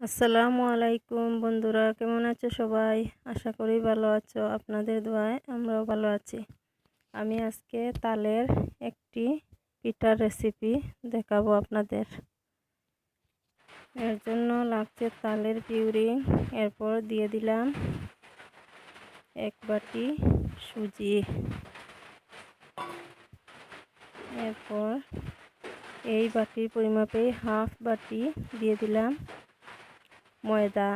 আসসালামু আলাইকুম বন্ধুরা, কেমন আছো সবাই? আশা করি ভালো আছো। আপনাদের দোয়ায় আমরাও ভালো আছি। আমি আজকে তালের একটি পিঠার রেসিপি দেখাবো আপনাদের। এর জন্য লাগছে তালের পিউরি। এরপর দিয়ে দিলাম এক বাটি সুজি। এরপর এই বাটির পরিমাপে হাফ বাটি দিয়ে দিলাম। ময়দা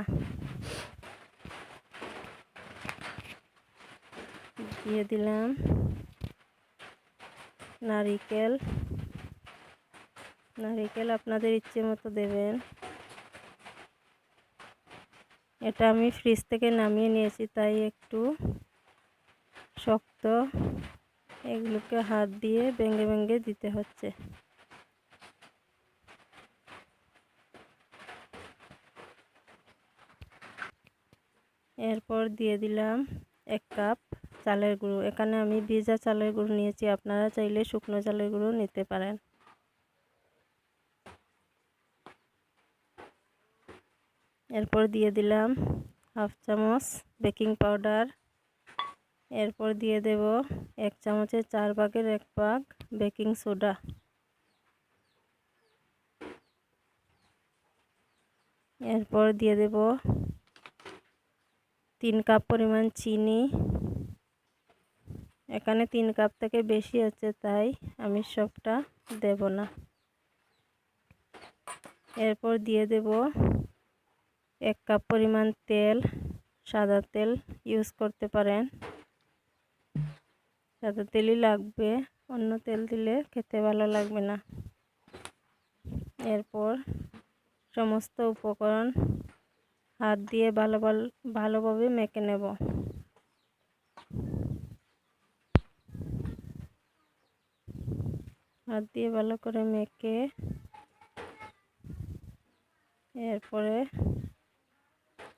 দিয়ে দিলাম নারিকেল নারিকেল আপনাদের ইচ্ছে মতো দেবেন। এটা আমি ফ্রিজ থেকে নামিয়ে নিয়েছি, তাই একটু শক্ত। এগুলোকে হাত দিয়ে ভেঙে ভেঙে দিতে হচ্ছে। এরপর দিয়ে দিলাম এক কাপ চালের গুঁড়ো। এখানে আমি ভিজা চালের গুঁড়ো নিয়েছি, আপনারা চাইলে শুকনো চালের গুঁড়ো নিতে পারেন। এরপর দিয়ে দিলাম হাফ চামচ বেকিং পাউডার। এরপর দিয়ে দেব এক চামচের চার ভাগের এক ভাগ বেকিং সোডা। এরপর দিয়ে দেব তিন কাপ পরিমাণ চিনি। এখানে তিন কাপ থেকে বেশি আছে, তাই আমি সবটা দেব না। এরপর দিয়ে দেব এক কাপ পরিমাণ তেল, সাদা তেল ইউজ করতে পারেন। সাদা তেলই লাগবে, অন্য তেল দিলে খেতে ভালো লাগবে না। এরপর সমস্ত উপকরণ হাত দিয়ে ভালো ভালোভাবে মেখে নেব। হাত দিয়ে ভালো করে মেখে এরপরে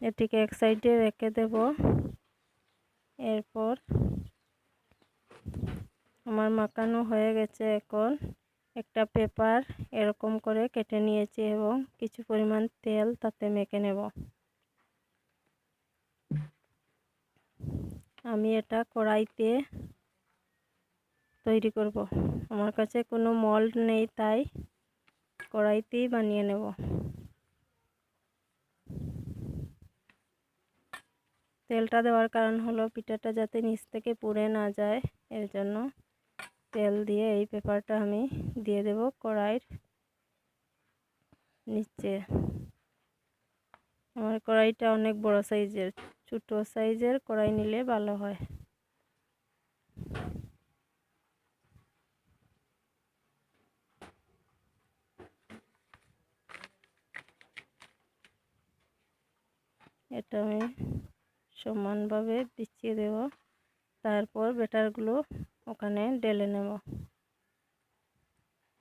এটিকে এক সাইডে রেখে দেব। এরপর আমার মাখানো হয়ে গেছে এখন। একটা পেপার এরকম করে কেটে নিয়েছি এবং কিছু পরিমাণ তেল তাতে মেখে নেব। আমি এটা কড়াইতে তৈরি করব। আমার কাছে কোনো মল্ড নেই, তাই কড়াইতেই বানিয়ে নেব। তেলটা দেওয়ার কারণ হলো পিঠাটা যাতে নিচ থেকে পুড়ে না যায়, এর জন্য তেল দিয়ে এই পেপারটা আমি দিয়ে দেব কড়াইয়ের নিচে। আমার কড়াইটা অনেক বড় সাইজের। ছোট সাইজের কড়াই নিলে ভালো হয়। এটা আমি সমানভাবে বিছিয়ে দেব। তারপর বেটারগুলো ওখানে ঢেলে নেব।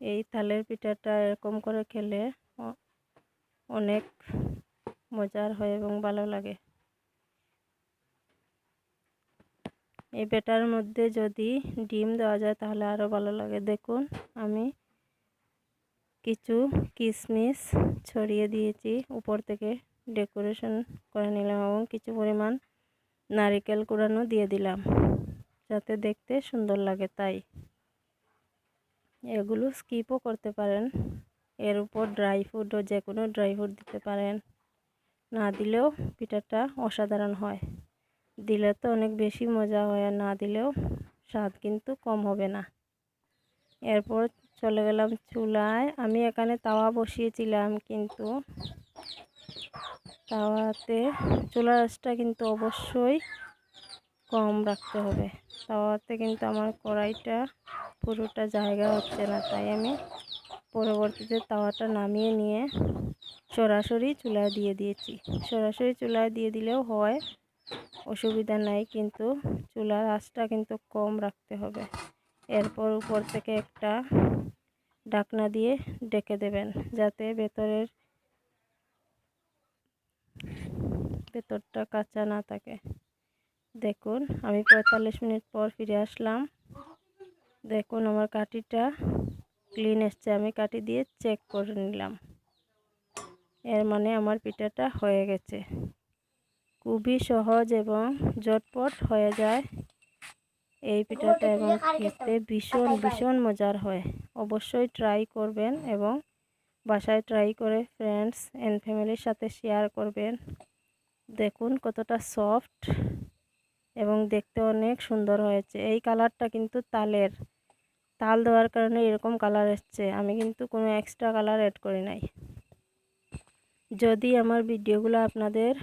এই তালের পিঠাটা এরকম করে খেলে অনেক মজার হয় এবং ভালো লাগে। এই বেটার মধ্যে যদি ডিম দেওয়া যায় তাহলে আরও ভালো লাগে। দেখুন, আমি কিছু কিশমিশ ছড়িয়ে দিয়েছি, উপর থেকে ডেকোরেশন করে নিলাম এবং কিছু পরিমাণ নারিকেল কুড়ানো দিয়ে দিলাম, যাতে দেখতে সুন্দর লাগে তাই। এগুলো স্কিপও করতে পারেন, এর উপর ড্রাই ফ্রুটও যে কোনো ড্রাই ফ্রুট দিতে পারেন। না দিলেও পিঠাটা অসাধারণ হয়। দিলে তো অনেক বেশি মজা হয় আর না দিলেও স্বাদ কিন্তু কম হবে না। এরপর চলে গেলাম চুলায়। আমি এখানে তাওয়া বসিয়েছিলাম কিন্তু তাওয়াতে চুলার আঁচটা কিন্তু অবশ্যই কম রাখতে হবে। তাওয়াতে কিন্তু আমার কড়াইটা পুরোটা জায়গা হচ্ছে না, তাই আমি পরবর্তীতে তাওয়াটা নামিয়ে নিয়ে সরাসরি চুলায় দিয়ে দিয়েছি। সরাসরি চুলায় দিয়ে দিলেও হয়। অসুবিধা নাই, কিন্তু চুলার আঁচটা কিন্তু কম রাখতে হবে। এরপর উপর থেকে একটা ডাকনা দিয়ে ডেকে দেবেন, যাতে ভেতরের ভেতরটা কাঁচা না থাকে। দেখুন, আমি পঁয়তাল্লিশ মিনিট পর ফিরে আসলাম। দেখুন, আমার কাটিটা ক্লিন এসছে। আমি কাটি দিয়ে চেক করে নিলাম। এর মানে আমার পিঠাটা হয়ে গেছে। খুবই সহজ এবং ঝটপট হয়ে যায়। এই পিঠাটা এবং খেতে ভীষণ ভীষণ মজার হয়। অবশ্যই ট্রাই করবেন এবং বাসায় ট্রাই করে ফ্রেন্ডস অ্যান্ড ফ্যামিলির সাথে শেয়ার করবেন। দেখুন কতটা সফট এবং দেখতে অনেক সুন্দর হয়েছে। এই কালারটা কিন্তু তালের। তাল দেওয়ার কারণে এরকম কালার এসছে। আমি কিন্তু কোনো এক্সট্রা কালার অ্যাড করি নাই। যদি আমার ভিডিওগুলো আপনাদের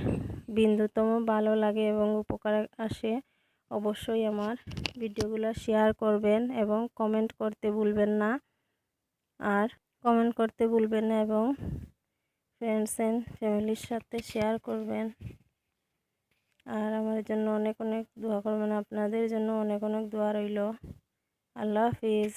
বিন্দুতম ভালো লাগে এবং উপকার আসে, অবশ্যই আমার ভিডিওগুলো শেয়ার করবেন এবং কমেন্ট করতে ভুলবেন না। আর কমেন্ট করতে ভুলবেন না এবং ফ্রেন্ডস অ্যান্ড ফ্যামিলির সাথে শেয়ার করবেন। আর আমার জন্য অনেক অনেক দোয়া করবেন। আপনাদের জন্য অনেক অনেক দোয়া রইল। আল্লাহ হাফিজ।